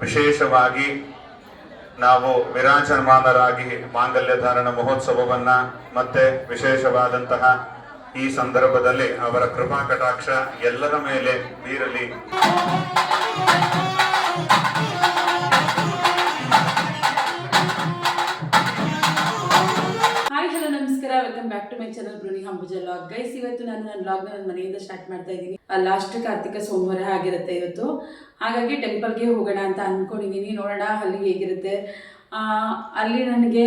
ವಿಶೇಷವಾಗಿ ನಾವು ವಿರಾಜಮಾನರಾಗಿ ಮಾಂಗಲ್ಯ ಧಾರಣ ಮಹೋತ್ಸವವನ್ನ ಮತ್ತೆ ವಿಶೇಷವಾದಂತಹ ಈ ಸಂದರ್ಭದಲ್ಲಿ ಅವರ ಕೃಪಾ ಕಟಾಕ್ಷ ಎಲ್ಲರ ಮೇಲೆ ಬೀರಲಿ. ಟು ಮೈ ಚಾನಲ್ ಬ್ರೂನಿ ಹಂಬುಜ ಲಾಗ್ ಗೈಸ್ ಇವತ್ತು ನಾನು ನನ್ನ ಲಾಗ್ನ ನನ್ನ ಮನೆಯಿಂದ ಸ್ಟಾರ್ಟ್ ಮಾಡ್ತಾ ಇದ್ದೀನಿ. ಲಾಸ್ಟ್ ಕಾರ್ತಿಕ ಸೋಮವಾರ ಆಗಿರುತ್ತೆ ಇವತ್ತು. ಹಾಗಾಗಿ ಟೆಂಪಲ್ಗೆ ಹೋಗೋಣ ಅಂತ ಅಂದ್ಕೊಂಡಿದ್ದೀನಿ ನೋಡೋಣ ಅಲ್ಲಿ ಹೇಗಿರುತ್ತೆ. ಅಲ್ಲಿ ನನಗೆ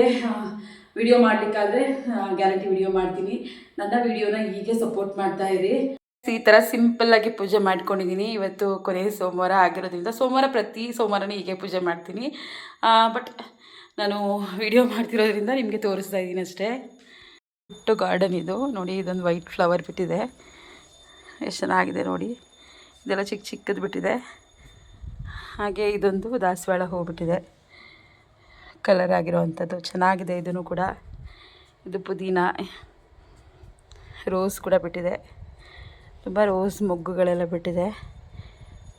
ವಿಡಿಯೋ ಮಾಡಲಿಕ್ಕಾದ್ರೆ ಗ್ಯಾರಂಟಿ ವಿಡಿಯೋ ಮಾಡ್ತೀನಿ. ನನ್ನ ವಿಡಿಯೋನ ಹೀಗೆ ಸಪೋರ್ಟ್ ಮಾಡ್ತಾ ಇರಿ. ಈ ಥರ ಸಿಂಪಲ್ ಆಗಿ ಪೂಜೆ ಮಾಡ್ಕೊಂಡಿದ್ದೀನಿ. ಇವತ್ತು ಕೊನೆಯ ಸೋಮವಾರ ಆಗಿರೋದ್ರಿಂದ ಸೋಮವಾರ ಪ್ರತಿ ಸೋಮವಾರನೇ ಹೀಗೆ ಪೂಜೆ ಮಾಡ್ತೀನಿ. ಬಟ್ ನಾನು ವಿಡಿಯೋ ಮಾಡ್ತಿರೋದ್ರಿಂದ ನಿಮಗೆ ತೋರಿಸ್ತಾ ಇದ್ದೀನಿ ಅಷ್ಟೇ. ಪುಟ್ಟು ಗಾರ್ಡನ್ ಇದು. ನೋಡಿ, ಇದೊಂದು ವೈಟ್ ಫ್ಲವರ್ ಬಿಟ್ಟಿದೆ. ಎಷ್ಟು ಚೆನ್ನಾಗಿದೆ ನೋಡಿ. ಇದೆಲ್ಲ ಚಿಕ್ಕ ಚಿಕ್ಕದು ಬಿಟ್ಟಿದೆ. ಹಾಗೆ ಇದೊಂದು ದಾಸವಾಳ ಹೂ ಬಿಟ್ಟಿದೆ. ಕಲರ್ ಆಗಿರೋವಂಥದ್ದು ಚೆನ್ನಾಗಿದೆ ಇದನ್ನು ಕೂಡ. ಇದು ಪುದೀನ ರೋಸ್ ಕೂಡ ಬಿಟ್ಟಿದೆ. ತುಂಬ ರೋಸ್ ಮೊಗ್ಗುಗಳೆಲ್ಲ ಬಿಟ್ಟಿದೆ.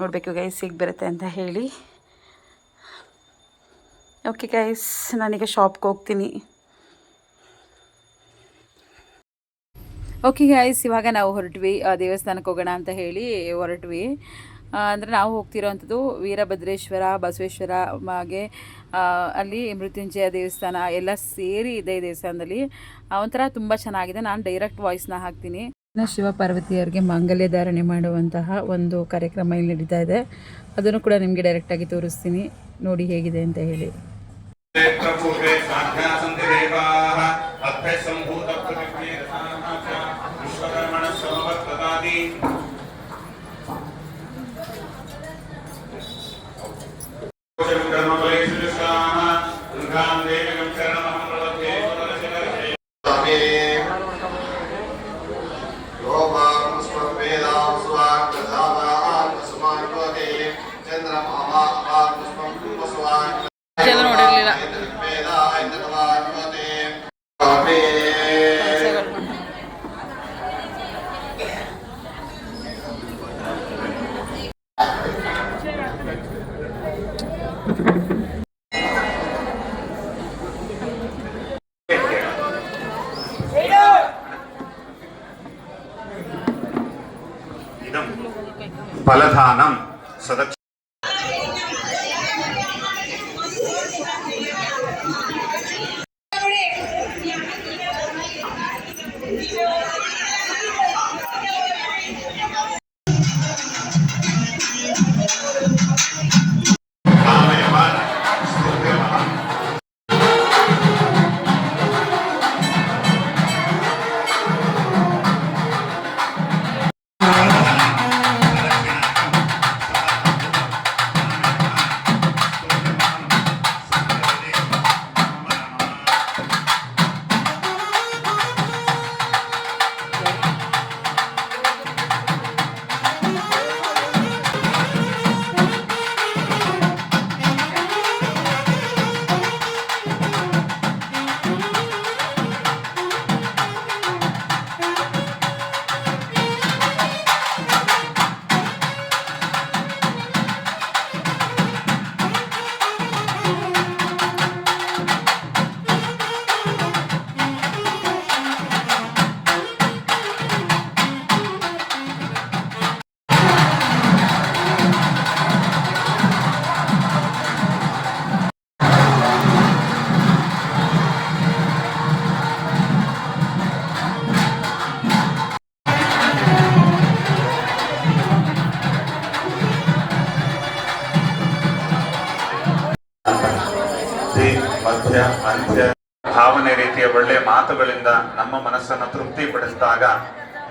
ನೋಡಬೇಕು ಗೈಸ್ ಹೇಗೆ ಬರುತ್ತೆ ಅಂತ ಹೇಳಿ. ಓಕೆ ಗೈಸ್ ನಾನೀಗ ಶಾಪ್ಗೆ ಹೋಗ್ತೀನಿ. ಓಕೆ ಗಾಯ್ಸ್ ಇವಾಗ ನಾವು ಹೊರಟ್ವಿ ದೇವಸ್ಥಾನಕ್ಕೆ ಹೋಗೋಣ ಅಂತ ಹೇಳಿ ಹೊರಟ್ವಿ. ಅಂದರೆ ನಾವು ಹೋಗ್ತಿರೋವಂಥದ್ದು ವೀರಭದ್ರೇಶ್ವರ, ಬಸವೇಶ್ವರ, ಹಾಗೆ ಅಲ್ಲಿ ಮೃತ್ಯುಂಜಯ ದೇವಸ್ಥಾನ ಎಲ್ಲ ಸೇರಿ ಇದೆ ದೇವಸ್ಥಾನದಲ್ಲಿ. ಒಂಥರ ತುಂಬ ಚೆನ್ನಾಗಿದೆ. ನಾನು ಡೈರೆಕ್ಟ್ ವಾಯ್ಸ್ನ ಹಾಕ್ತೀನಿ. ಶಿವ ಪಾರ್ವತಿಯರಿಗೆ ಮಾಂಗಲ್ಯ ಧಾರಣೆ ಮಾಡುವಂತಹ ಒಂದು ಕಾರ್ಯಕ್ರಮ ಇಲ್ಲಿ ನಡೀತಾ ಇದೆ. ಅದನ್ನು ಕೂಡ ನಿಮಗೆ ಡೈರೆಕ್ಟಾಗಿ ತೋರಿಸ್ತೀನಿ. ನೋಡಿ ಹೇಗಿದೆ ಅಂತ ಹೇಳಿ. Amen. பலதானம். ಮಧ್ಯ ಅಂತ್ಯ ಭಾವನೆ ರೀತಿಯ ಒಳ್ಳೆಯ ಮಾತುಗಳಿಂದ ನಮ್ಮ ಮನಸ್ಸನ್ನು ತೃಪ್ತಿಪಡಿಸಿದಾಗ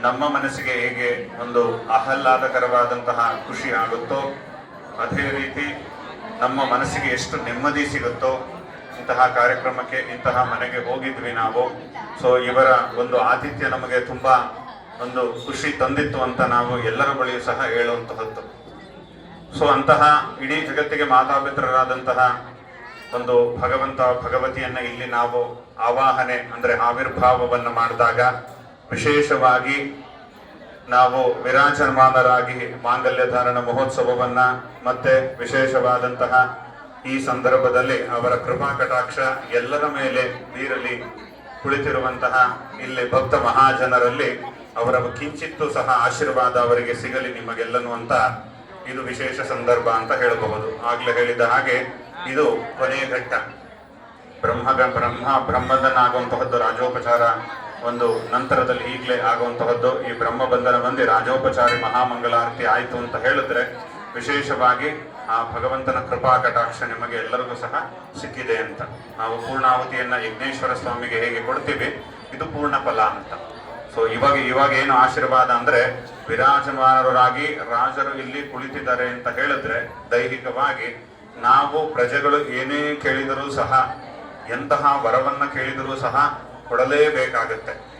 ನಮ್ಮ ಮನಸ್ಸಿಗೆ ಹೇಗೆ ಒಂದು ಆಹ್ಲಾದಕರವಾದಂತಹ ಖುಷಿ ಆಗುತ್ತೋ, ಅದೇ ರೀತಿ ನಮ್ಮ ಮನಸ್ಸಿಗೆ ಎಷ್ಟು ನೆಮ್ಮದಿ ಸಿಗುತ್ತೋ, ಇಂತಹ ಕಾರ್ಯಕ್ರಮಕ್ಕೆ, ಇಂತಹ ಮನೆಗೆ ಹೋಗಿದ್ವಿ ನಾವು. ಸೊ ಇವರ ಒಂದು ಆತಿಥ್ಯ ನಮಗೆ ತುಂಬಾ ಒಂದು ಖುಷಿ ತಂದಿತ್ತು ಅಂತ ನಾವು ಎಲ್ಲರ ಬಳಿಯೂ ಸಹ ಹೇಳುವಂತಹದ್ದು. ಸೊ ಅಂತಹ ಇಡೀ ಜಗತ್ತಿಗೆ ಮಾತಾಪಿತರರಾದಂತಹ ಒಂದು ಭಗವಂತ ಭಗವತಿಯನ್ನ ಇಲ್ಲಿ ನಾವು ಆವಾಹನೆ, ಅಂದ್ರೆ ಆವಿರ್ಭಾವವನ್ನು ಮಾಡಿದಾಗ ವಿಶೇಷವಾಗಿ ನಾವು ವಿರಾಜಮಾನರಾಗಿ ಮಾಂಗಲ್ಯ ಧಾರಣ ಮಹೋತ್ಸವವನ್ನ ಮತ್ತೆ ವಿಶೇಷವಾದಂತಹ ಈ ಸಂದರ್ಭದಲ್ಲಿ ಅವರ ಕೃಪಾ ಕಟಾಕ್ಷ ಎಲ್ಲರ ಮೇಲೆ ಬೀರಲಿ ಕುಳಿತಿರುವಂತಹ ಇಲ್ಲಿ ಭಕ್ತ ಮಹಾಜನರಲ್ಲಿ ಅವರ ಕಿಂಚಿತ್ತು ಸಹ ಆಶೀರ್ವಾದ ಅವರಿಗೆ ಸಿಗಲಿ ನಿಮಗೆಲ್ಲನು ಅಂತ ಇದು ವಿಶೇಷ ಸಂದರ್ಭ ಅಂತ ಹೇಳಬಹುದು. ಆಗ್ಲೇ ಹೇಳಿದ ಹಾಗೆ ಇದು ಕೊನೆಯ ಘಟ್ಟ. ಬ್ರಹ್ಮಗ ಬ್ರಹ್ಮ ಬ್ರಹ್ಮದನ್ನಾಗುವಂತಹದ್ದು ರಾಜೋಪಚಾರ. ಒಂದು ನಂತರದಲ್ಲಿ ಈಗಲೇ ಆಗುವಂತಹದ್ದು ಈ ಬ್ರಹ್ಮ ಬಂಧನ ಬಂದು ರಾಜೋಪಚಾರಿ ಮಹಾಮಂಗಳಾರತಿ ಆಯ್ತು ಅಂತ ಹೇಳಿದ್ರೆ ವಿಶೇಷವಾಗಿ ಆ ಭಗವಂತನ ಕೃಪಾ ಕಟಾಕ್ಷ ನಿಮಗೆ ಎಲ್ಲರಿಗೂ ಸಹ ಸಿಕ್ಕಿದೆ ಅಂತ. ನಾವು ಪೂರ್ಣಾಹುತಿಯನ್ನ ಯಜ್ಞೇಶ್ವರ ಸ್ವಾಮಿಗೆ ಹೇಗೆ ಕೊಡ್ತೀವಿ, ಇದು ಪೂರ್ಣ ಫಲ ಅಂತ. ಸೊ ಇವಾಗ ಇವಾಗ ಏನು ಆಶೀರ್ವಾದ ಅಂದ್ರೆ ವಿರಾಜಮಾನರಾಗಿ ರಾಜರು ಇಲ್ಲಿ ಕುಳಿತಿದ್ದಾರೆ ಅಂತ ಹೇಳಿದ್ರೆ ದೈಹಿಕವಾಗಿ ನಾವು ಪ್ರಜೆಗಳು ಏನೇ ಕೇಳಿದರೂ ಸಹ, ಎಂತಹ ವರವನ್ನ ಕೇಳಿದರೂ ಸಹ ಕೊಡಲೇಬೇಕಾಗುತ್ತೆ.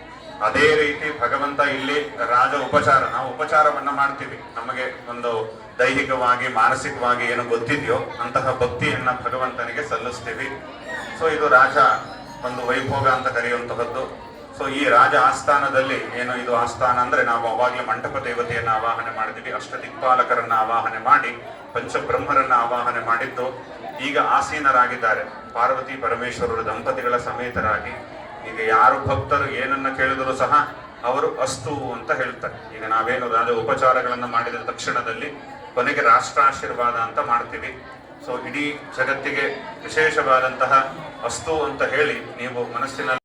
ಅದೇ ರೀತಿ ಭಗವಂತ ಇಲ್ಲಿ ರಾಜ ಉಪಚಾರ, ನಾವು ಉಪಚಾರವನ್ನ ಮಾಡ್ತೀವಿ. ನಮಗೆ ಒಂದು ದೈಹಿಕವಾಗಿ, ಮಾನಸಿಕವಾಗಿ ಏನು ಗೊತ್ತಿದೆಯೋ ಅಂತಹ ಭಕ್ತಿಯನ್ನ ಭಗವಂತನಿಗೆ ಸಲ್ಲಿಸ್ತೀವಿ. ಸೊ ಇದು ರಾಜ ಒಂದು ವೈಭೋಗ ಅಂತ ಕರೆಯುವಂತಹದ್ದು. ಸೊ ಈ ರಾಜ ಆಸ್ಥಾನದಲ್ಲಿ ಏನು ಇದು ಆಸ್ಥಾನ ಅಂದ್ರೆ ನಾವು ಅವಾಗಲೇ ಮಂಟಪ ದೇವತೆಯನ್ನ ಆವಾಹನೆ ಮಾಡಿದ್ವಿ ಅಷ್ಟ ದಿಕ್ಪಾಲಕರನ್ನ ಆವಾಹನೆ ಮಾಡಿ, ಪಂಚಬ್ರಹ್ಮರನ್ನ ಆವಾಹನೆ ಮಾಡಿದ್ದು. ಈಗ ಆಸೀನರಾಗಿದ್ದಾರೆ. ಪಾರ್ವತಿ ಪರಮೇಶ್ವರರ, ದಂಪತಿಗಳ ಸಮೇತರಾಗಿ. ಈಗ ಯಾರು ಭಕ್ತರು ಏನನ್ನ ಕೇಳಿದರೂ ಸಹ ಅವರು ಅಸ್ತು ಅಂತ ಹೇಳ್ತಾರೆ. ಈಗ ನಾವೇನು ರಾಜ ಉಪಚಾರಗಳನ್ನ ಮಾಡಿದ ತಕ್ಷಣದಲ್ಲಿ ಕೊನೆಗೆ ರಾಷ್ಟ್ರಾಶೀರ್ವಾದ ಅಂತ ಮಾಡ್ತೀವಿ. ಸೊ ಇಡೀ ಜಗತ್ತಿಗೆ ವಿಶೇಷವಾದಂತಹ ಅಸ್ತು ಅಂತ ಹೇಳಿ ನೀವು ಮನಸ್ಸಿನಲ್ಲಿ